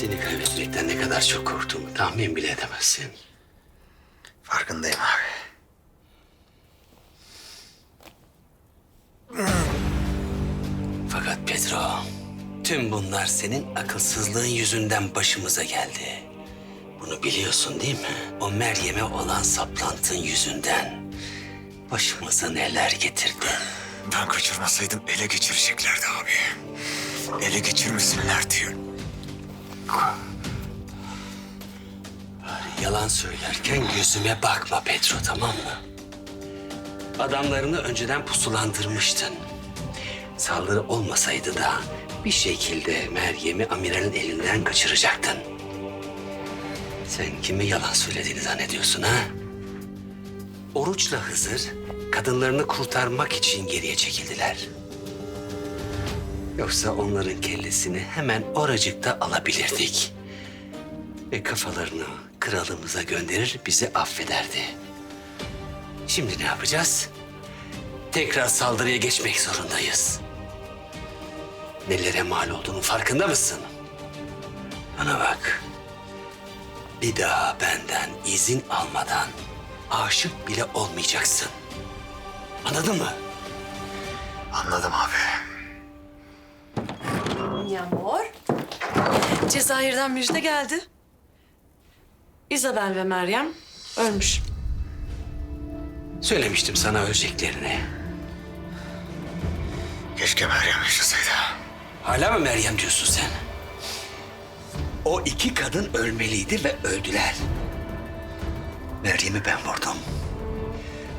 Seni kaybetmekten ne kadar çok korktuğumu tahmin bile edemezsin. Farkındayım abi. Fakat Pedro, tüm bunlar senin akılsızlığın yüzünden başımıza geldi. Bunu biliyorsun değil mi? O Meryem'e olan saplantın yüzünden başımıza neler getirdi. Ben kaçırmasaydım ele geçireceklerdi abi. Ele geçirmesinler diyor. Yalan söylerken gözüme bakma Pedro tamam mı? Adamlarını önceden pusulandırmıştın. Saldırı olmasaydı da bir şekilde Meryem'i amiralin elinden kaçıracaktın. Sen kime yalan söylediğini zannediyorsun ha? Oruçla Hızır kadınlarını kurtarmak için geriye çekildiler. Yoksa onların kellesini hemen oracıkta alabilirdik ve kafalarını kralımıza gönderir bizi affederdi. Şimdi ne yapacağız? Tekrar saldırıya geçmek zorundayız. Nelere mal olduğunun farkında mısın? Bana bak. Bir daha benden izin almadan aşık bile olmayacaksın. Anladın mı? Anladım abi. Yağmur. Cezayir'den müjde geldi. Isabel ve Meryem ölmüş. Söylemiştim sana öleceklerini. Keşke Meryem yaşasaydı. Hala mı Meryem diyorsun sen? O iki kadın ölmeliydi ve öldüler. Meryem'i ben vurdum.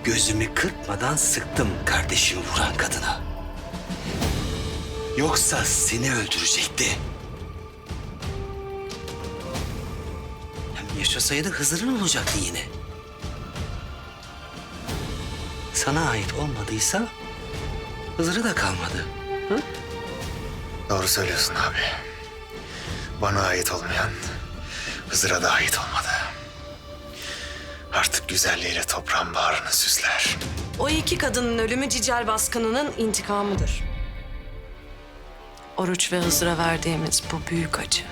Gözümü kırpmadan sıktım kardeşimi vuran kadına. Yoksa seni öldürecekti. Yaşasaydı Hızır'ın olacaktı yine. Sana ait olmadıysa Hızır'ı da kalmadı. Doğru söylüyorsun abi. Bana ait olmayan Hızır'a da ait olmadı. Artık güzelliğiyle toprağın bağrını süsler. O iki kadının ölümü Cicel baskınının intikamıdır. Oruç ve Hızır'a verdiğimiz bu büyük acı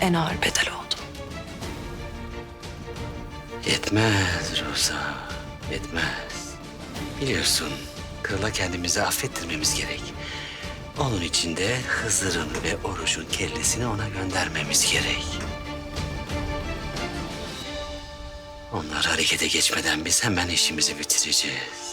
en ağır bedel oldu. Yetmez Rosa, yetmez. Biliyorsun, krala kendimizi affettirmemiz gerek. Onun için de Hızır'ın ve Oruç'un kellesini ona göndermemiz gerek. Onlar harekete geçmeden biz hemen işimizi bitireceğiz.